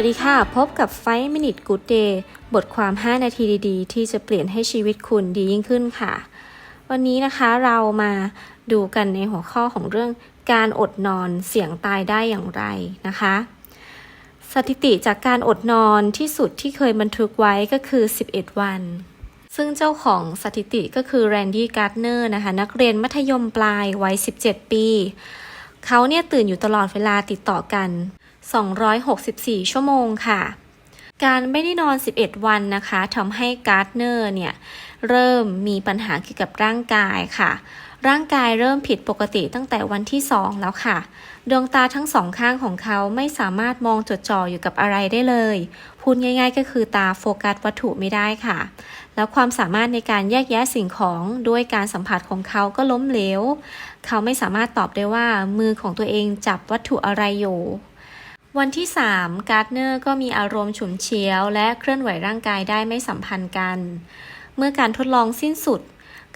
วัสดีค่ะ พบกับ 5 Minute Good Day บทความ 5 นาทีดีๆ ที่จะเปลี่ยนให้ชีวิตคุณดียิ่งขึ้นค่ะ วันนี้นะคะเรามาดูกันในหัวข้อของเรื่องการอดนอนเสี่ยงตายได้อย่างไรนะคะ สถิติจากการอดนอนที่สุดที่เคยบันทึกไว้ก็คือ 11 วัน ซึ่งเจ้าของสถิติก็คือแรนดี้การ์ดเนอร์นะคะ นักเรียนมัธยมปลายวัย 17 ปี เขาเนี่ยตื่นอยู่ตลอดเวลาติดต่อกัน 264 ชั่วโมงค่ะ การไม่ได้นอน 11 วันนะคะทำให้การ์ดเนอร์เนี่ย เริ่มมีปัญหาเกี่ยวกับร่างกายค่ะ ร่างกายเริ่มผิดปกติตั้งแต่วันที่2แล้วค่ะ ดวงตาทั้งสองข้างของเขาไม่สามารถมองจดจ่ออยู่กับอะไรได้เลย พูดง่าย ๆ ก็คือตาโฟกัสวัตถุไม่ได้ค่ะ แล้วความสามารถในการแยกแยะสิ่งของด้วยการสัมผัสของเขาก็ล้มเหลว เขาไม่สามารถตอบได้ว่ามือของตัวเองจับวัตถุอะไรอยู่วันที่ 3 การ์ดเนอร์ก็มีอารมณ์ฉุนเฉียว และเคลื่อนไหวร่างกายได้ไม่สัมพันธ์กัน เมื่อการทดลองสิ้นสุด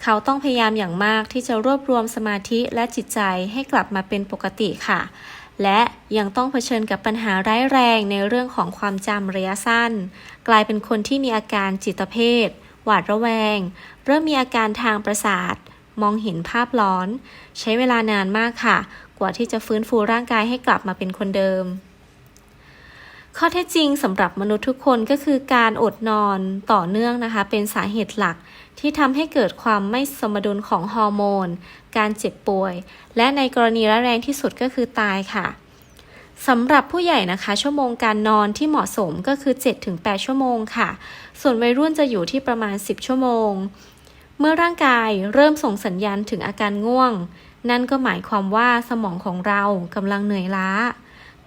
เขาต้องพยายามอย่างมากที่จะรวบรวมสมาธิและจิตใจให้กลับมาเป็นปกติค่ะ และยังต้องเผชิญกับปัญหาร้ายแรงในเรื่องของความจำระยะสั้น กลายเป็นคนที่มีอาการจิตเภท หวาดระแวง เริ่มมีอาการทางประสาท มองเห็นภาพหลอน ใช้เวลานานมากค่ะ กว่าที่จะฟื้นฟูร่างกายให้กลับมาเป็นคนเดิม ข้อเท็จจริงสำหรับมนุษย์ทุกคนก็คือการอดนอนต่อเนื่องนะคะ เป็นสาเหตุหลักที่ทำให้เกิดความไม่สมดุลของฮอร์โมน การเจ็บป่วย และในกรณีร้ายแรงที่สุดก็คือตายค่ะสำหรับผู้ใหญ่นะคะ ชั่วโมงการนอนที่เหมาะสมก็คือ 7-8 ชั่วโมงค่ะ ส่วนวัยรุ่นจะอยู่ที่ประมาณ 10 ชั่วโมง เมื่อร่างกายเริ่มส่งสัญญาณถึงอาการง่วง นั่นก็หมายความว่าสมองของเรากำลังเหนื่อยล้า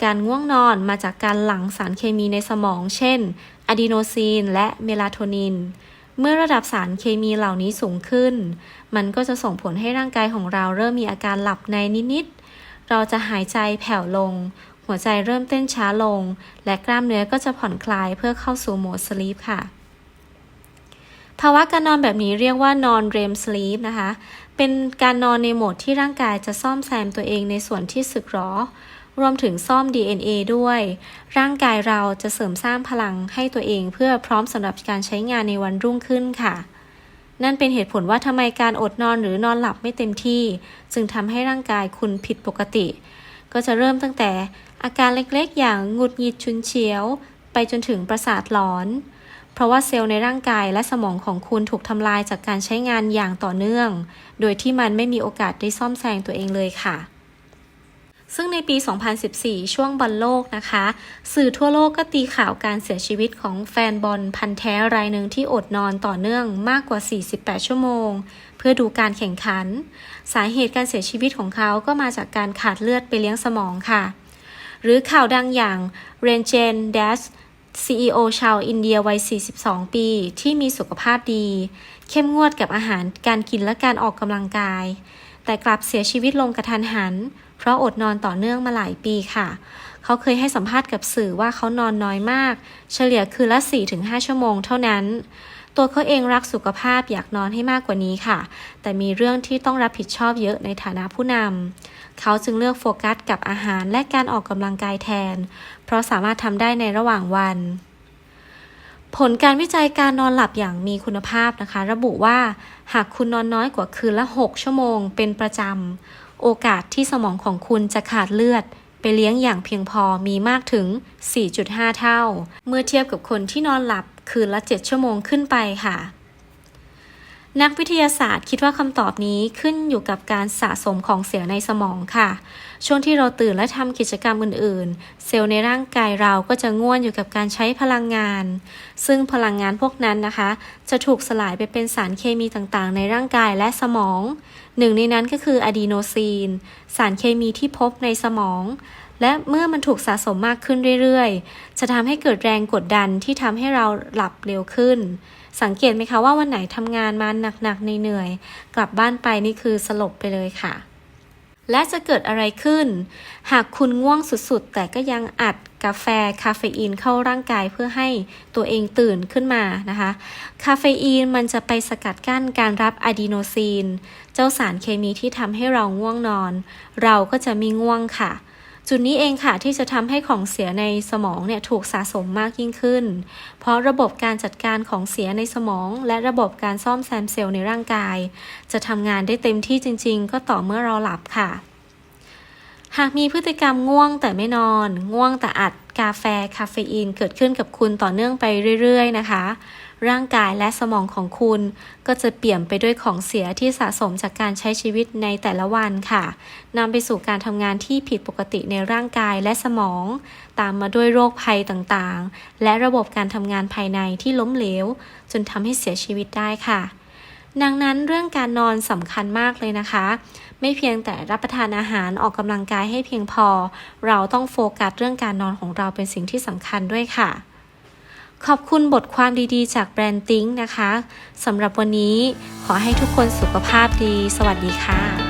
การง่วงนอนมาจากการหลั่งสารเคมีในสมอง เช่นอะดีโนซีนและเมลาโทนิน เมื่อระดับสารเคมีเหล่านี้สูงขึ้น มันก็จะส่งผลให้ร่างกายของเราเริ่มมีอาการหลับในนิดๆ เราจะหายใจแผ่วลง หัวใจเริ่มเต้นช้าลง และกล้ามเนื้อก็จะผ่อนคลายเพื่อเข้าสู่โหมดสลีปค่ะ ภาวะการนอนแบบนี้เรียกว่านอนเรมสลีปนะคะ เป็นการนอนในโหมดที่ร่างกายจะซ่อมแซมตัวเองในส่วนที่สึกหรอ รวมถึงซ่อม DNA ด้วย ร่างกายเราจะเสริมสร้างพลังให้ตัวเองเพื่อพร้อมสำหรับการใช้งานในวันรุ่งขึ้นค่ะ นั่นเป็นเหตุผลว่าทำไมการอดนอนหรือนอนหลับไม่เต็มที่ จึงทำให้ร่างกายคุณผิดปกติ ก็จะเริ่มตั้งแต่อาการเล็กๆ อย่างหงุดหงิดชุนเฉียว ไปจนถึงประสาทหลอน เพราะว่าเซลล์ในร่างกายและสมองของคุณถูกทำลายจากการใช้งานอย่างต่อเนื่อง โดยที่มันไม่มีโอกาสได้ซ่อมแซงตัวเองเลยค่ะ ซึ่งในปี 2014 ช่วงบอลโลกนะคะ สื่อทั่วโลกก็ตีข่าวการเสียชีวิตของแฟนบอลพันแท้รายหนึ่งที่อดนอนต่อเนื่องมากกว่า 48 ชั่วโมง เพื่อดูการแข่งขัน สาเหตุการเสียชีวิตของเขาก็มาจากการขาดเลือดไปเลี้ยงสมองค่ะ หรือข่าวดังอย่างเรนเจนเดส CEO ชาวอินเดียวัย 42 ปี ที่มีสุขภาพดี เข้มงวดกับอาหารการกินและการออกกำลังกาย แต่กลับเสียชีวิตลงกระทันหัน เพราะอดนอนต่อเนื่องมาหลายปีค่ะ เขาเคยให้สัมภาษณ์กับสื่อว่าเขานอนน้อยมาก เฉลี่ยคืนละ 4-5 ชั่วโมงเท่านั้น ตัวเขาเองรักสุขภาพอยากนอนให้มากกว่านี้ค่ะ แต่มีเรื่องที่ต้องรับผิดชอบเยอะในฐานะผู้นำ เขาจึงเลือกโฟกัสกับอาหารและการออกกำลังกายแทน เพราะสามารถทำได้ในระหว่างวัน ผลการวิจัยการนอนหลับอย่างมีคุณภาพนะคะ ระบุว่า หากคุณนอนน้อยกว่าคืนละ 6 ชั่วโมง เป็นประจำ โอกาสที่สมองของคุณจะขาดเลือด ไปเลี้ยงอย่างเพียงพอมีมากถึง 4.5 เท่า เมื่อเทียบกับคนที่นอนหลับคืนละ 7 ชั่วโมงขึ้นไปค่ะ นักวิทยาศาสตร์คิดว่าคำตอบนี้ขึ้นอยู่กับการสะสมของเสียในสมองค่ะ ช่วงที่เราตื่นและทำกิจกรรมอื่นๆ เซลล์ในร่างกายเราก็จะง่วนอยู่กับการใช้พลังงาน ซึ่งพลังงานพวกนั้นนะคะ จะถูกสลายไปเป็นสารเคมีต่างๆ ในร่างกายและสมอง หนึ่งในนั้นก็คืออะดีโนซีน สารเคมีที่พบในสมอง และเมื่อมันถูกสะสมมากขึ้นเรื่อยๆ จะทำให้เกิดแรงกดดันที่ทำให้เราหลับเร็วขึ้น สังเกตไหมคะว่าวันไหนทำงานมาหนักๆในเหนื่อย กลับบ้านไปนี่คือสลบไปเลยค่ะและจะเกิดอะไรขึ้น หากคุณง่วงสุดๆ แต่ก็ยังอัด กาแฟคาเฟอีนเข้าร่างกายเพื่อให้ตัวเองตื่นขึ้นมานะคะ คาเฟอีนมันจะไปสกัดกั้นการรับอะดีโนซีน เจ้าสารเคมีที่ทำให้เราง่วงนอน เราก็จะมีง่วงค่ะ จุดนี้เองค่ะที่จะทำให้ของเสียในสมองเนี่ยถูกสะสมมากยิ่งขึ้น เพราะระบบการจัดการของเสียในสมอง และระบบการซ่อมแซมเซลล์ในร่างกาย จะทำงานได้เต็มที่จริง ๆ ก็ต่อเมื่อเราหลับค่ะ หากมีพฤติกรรมง่วงแต่ไม่นอน ง่วงแต่อัดกาแฟคาเฟอีนเกิดขึ้นกับคุณต่อเนื่องไปเรื่อย ๆ นะคะ ร่างกายและสมองของคุณก็จะเปี่ยมไปด้วยของเสียที่สะสมจากการใช้ชีวิตในแต่ละวันค่ะนำไปสู่การทำงานที่ผิดปกติในร่างกายและสมอง ตามมาด้วยโรคภัยต่างๆ และระบบการทำงานภายในที่ล้มเหลว จนทำให้เสียชีวิตได้ค่ะ ดังนั้นเรื่องการนอนสำคัญมากเลยนะคะ ไม่เพียงแต่รับประทานอาหารออกกำลังกายให้เพียงพอ เราต้องโฟกัสเรื่องการนอนของเราเป็นสิ่งที่สำคัญด้วยค่ะ ขอบคุณบทความดีๆ จากแบรนด์ติ้งนะคะสำหรับวันนี้ขอให้ทุกคนสุขภาพดี สวัสดีค่ะ